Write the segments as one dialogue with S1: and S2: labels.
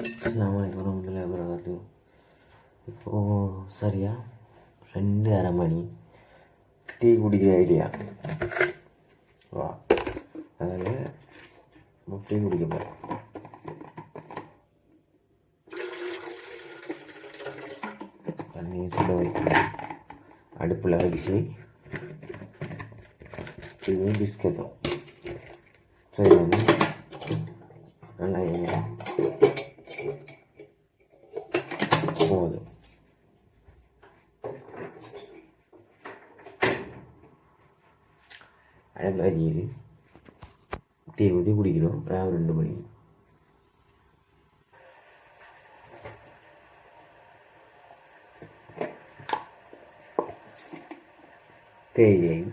S1: அஸ்ஸலாமு வரமத்துல்லாஹி வரகாத்து இப்போது சரியா? ரெண்டு அரை மணி. டீ குடிக்கிற ஐடியா வா. அதில் டீ குடிக்க போகிறேன் தண்ணி சுட வைக்கணும். அடுப்பில் வச்சு இதுவும் பிஸ்கட்டும். சரி நல்லா ಹೋಗಬಹುದು അരിയിൽ ടീ കൂടി കുടിക്കണം രാവിലെ രണ്ട് മണി തേയിലയും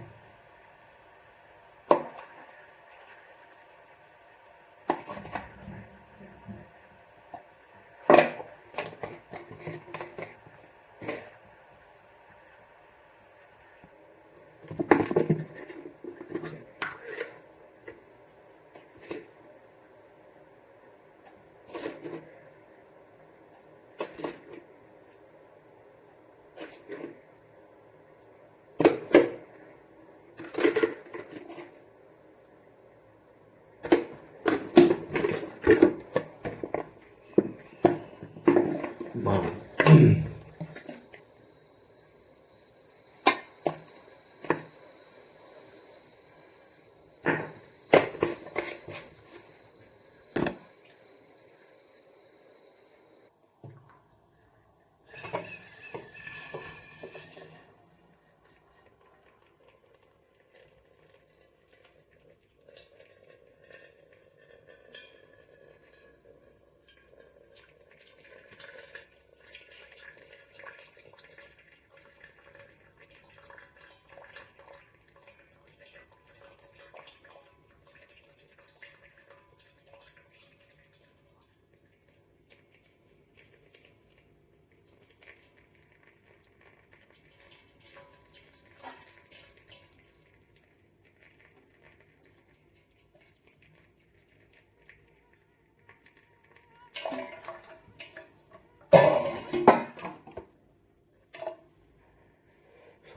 S1: மணிக்கு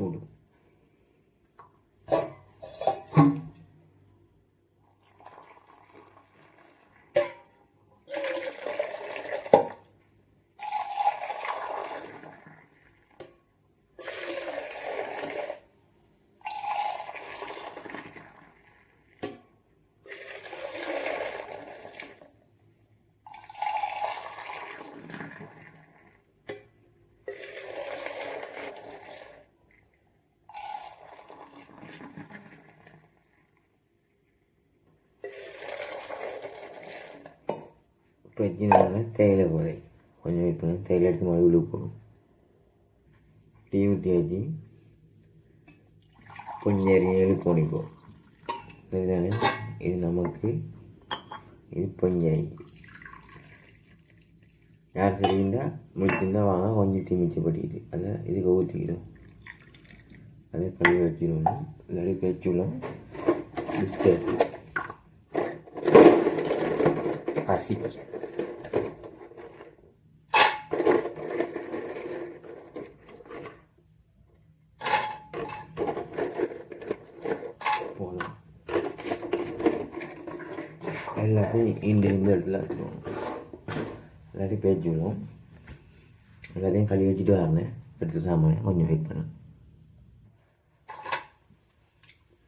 S1: tudo. மா சூடு பிரச்சனை தேயிலை போதை கொஞ்சம் வெயிட் பண்ணி தேயிலை எடுத்து மறுபடியும் உள்ளே போடும் டீ ஊற்றி வச்சு கொஞ்சம் ஏழு போனிப்போம் சரிதானே இது நமக்கு இது பொஞ்சாயி யார் சரிந்தா முடிச்சிருந்தா வாங்க கொஞ்சம் தீ மிச்சப்பட்டிக்கிட்டு அதை இதுக்கு ஊற்றிக்கிடும் அதை கழுவி வச்சிருவோம் இல்லாட்டி பேச்சுலாம் பிஸ்கட் பசி இல்லாட்டி இந்த இந்த இடத்துல வச்சுருவோம் பேச்சு விடுவோம் எல்லாத்தையும் கழுவி வச்சுட்டு வரேன். எடுத்து சாமான் கொஞ்சம் வெயிட் பண்ணு.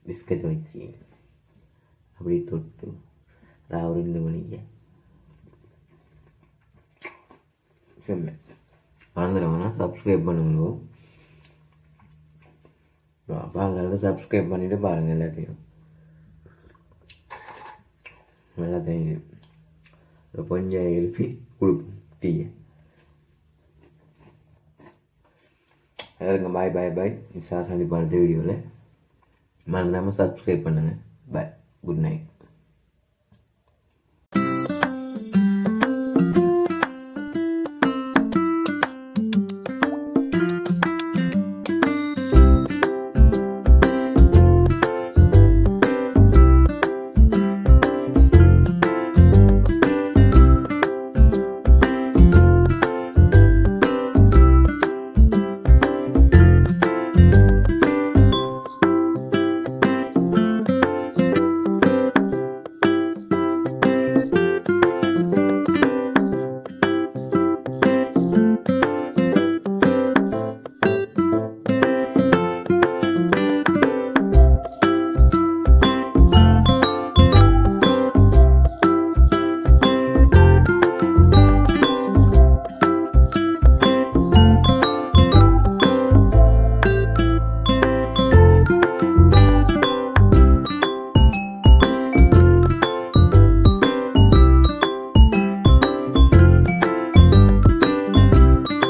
S1: பிஸ்கட் வச்சு அப்படி தொட்டு ராவு ரெண்டு மணிக்கு சரி மறந்துடுவாங்கன்னா சப்ஸ்கிரைப் பண்ணுங்களோ பாருங்க சப்ஸ்கிரைப் பண்ணிவிட்டு பாருங்கள் எல்லாத்தையும். நல்லா எல்லாத்தையும் கொஞ்சம் எழுப்பி கொடுப்போம் டீயை எல்லாருக்கும் பாய் பாய் பாய் சார் சந்திப்பான வீடியோவில் மறந்துடாமல் சப்ஸ்கிரைப் பண்ணுங்கள் பாய் குட் நைட்